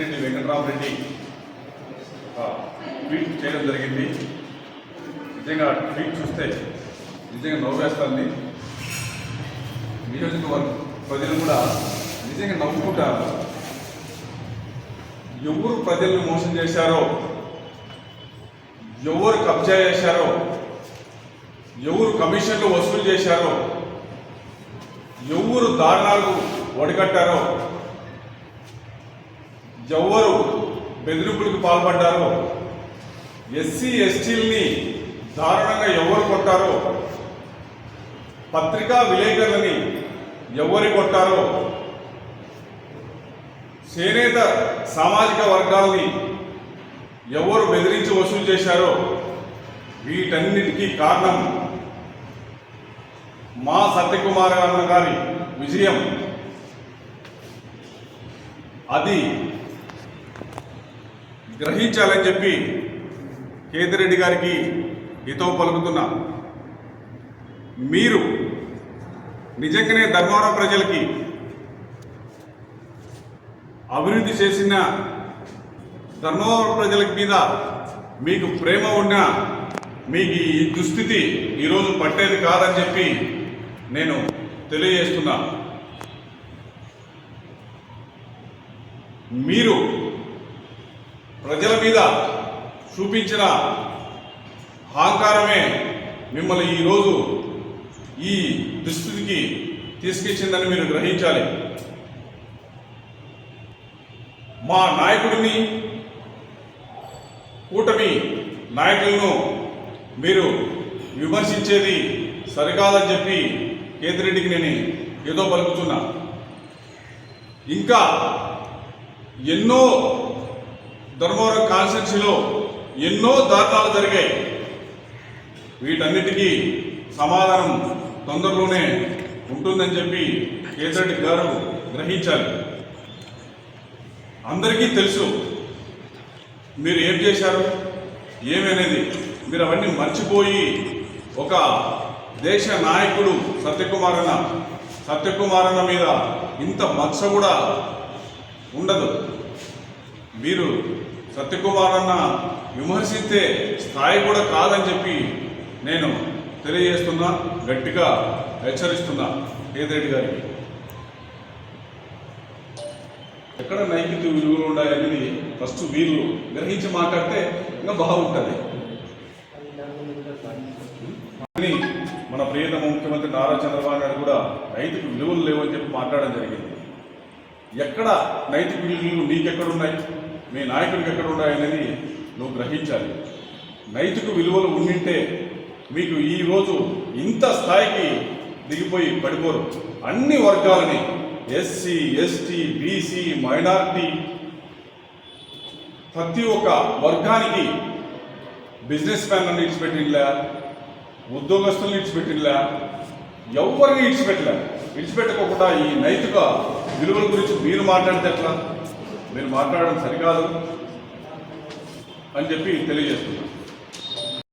Peddireddy Venkatarama Reddy tweet చేయడం జరిగింది. నిజంగా ట్వీట్ చూస్తే నిజంగా నవ్వేస్తుంది. నియోజకవర్గం ప్రజలు కూడా నిజంగా నవ్వుకుంటారు. ఎవరు ప్రజల్ని మోసం చేశారో ఎవరు కబ్జా చేశారో ఎవరు కమిషన్లు వసూలు చేశారో ఎవరు దారుణాలకు ఒడిగట్టారో ఎవరు బెదిరింపులకు పాల్పడ్డారో ఎస్సీ ఎస్టీల్ని దారుణంగా ఎవరు కొట్టారో పత్రికా విలేకరులని ఎవరు కొట్టారో చేనేత సామాజిక వర్గాల్ని ఎవరు బెదిరించి వసూలు చేశారో వీటన్నిటికీ కారణం మా సత్యకుమార్ అన్న గారి విజయం. అది గ్రహించాలని చెప్పి కేతిరెడ్డి గారికి హితవు పలుకుతున్నా. మీరు నిజంగానే ధర్మవరం ప్రజలకి అభివృద్ధి చేసిన ధర్మవరం ప్రజల మీద మీకు ప్రేమ ఉన్నా మీకు ఈ దుస్థితి ఈరోజు పట్టేది కాదని చెప్పి నేను తెలియజేస్తున్నా. మీరు ప్రజల మీద చూపించిన అహంకారమే మిమ్మల్ని ఈరోజు ఈ దుస్థితికి తీసుకొచ్చిందని మీరు గ్రహించాలి. మా నాయకుడిని కూటమి నాయకులను మీరు విమర్శించేది సరికాదని చెప్పి కేతిరెడ్డికి నేను ఏదో పలుకుతున్నా. ఇంకా ఎన్నో ధర్మవరం కాన్స్టిట్యూన్సీలో ఎన్నో దారుణాలు జరిగాయి. వీటన్నిటికీ సమాధానం తొందరలోనే ఉంటుందని చెప్పి కేతిరెడ్డి గారు గ్రహించాలి అందరికీ తెలుసు మీరు ఏం చేశారు ఏమనేది. మీరు అవన్నీ మర్చిపోయి ఒక దేశ నాయకుడు సత్యకుమార్ అన్న సత్యకుమార్ అన్న మీద ఇంత మచ్చ కూడా ఉండదు. మీరు సత్యకుమార్ అన్న విమర్శించే స్థాయి కూడా కాదని చెప్పి నేను తెలియజేస్తున్నా గట్టిగా హెచ్చరిస్తున్నా. కేతిరెడ్డి గారికి. ఎక్కడ నైతిక విలువలు ఉన్నాయనేది ఫస్ట్ వీళ్ళు గ్రహించి మాట్లాడితే ఇంకా బాగుంటుంది. మన ప్రియతమ ముఖ్యమంత్రి నారా చంద్రబాబు నాయుడు కూడా రైతుకు విలువలు లేవని చెప్పి మాట్లాడడం జరిగింది. ఎక్కడ నైతిక విలువలు నీకెక్కడ ఉన్నాయి మీ నాయకుడికి ఎక్కడున్నాయి అనేది నువ్వు గ్రహించాలి. నైతిక విలువలు ఉండింటే మీకు ఈరోజు ఇంత స్థాయికి దిగిపోయి పడిపోరు. అన్ని వర్గాలని ఎస్సీ ఎస్టీ బీసీ మైనారిటీ ప్రతి ఒక్క వర్గానికి బిజినెస్ మ్యాన్లను ఇడిచిపెట్టిండ్లా? ఉద్యోగస్తులను ఇడిచిపెట్టిండ్లా? ఎవరిని ఇడిచిపెట్టలే? విడిచిపెట్టకుండా ఈ నైతిక విలువల గురించి మీరు మాట్లాడితే ఎట్లా? మీరు మాట్లాడడం సరికాదు అని చెప్పి తెలియజేస్తున్నాను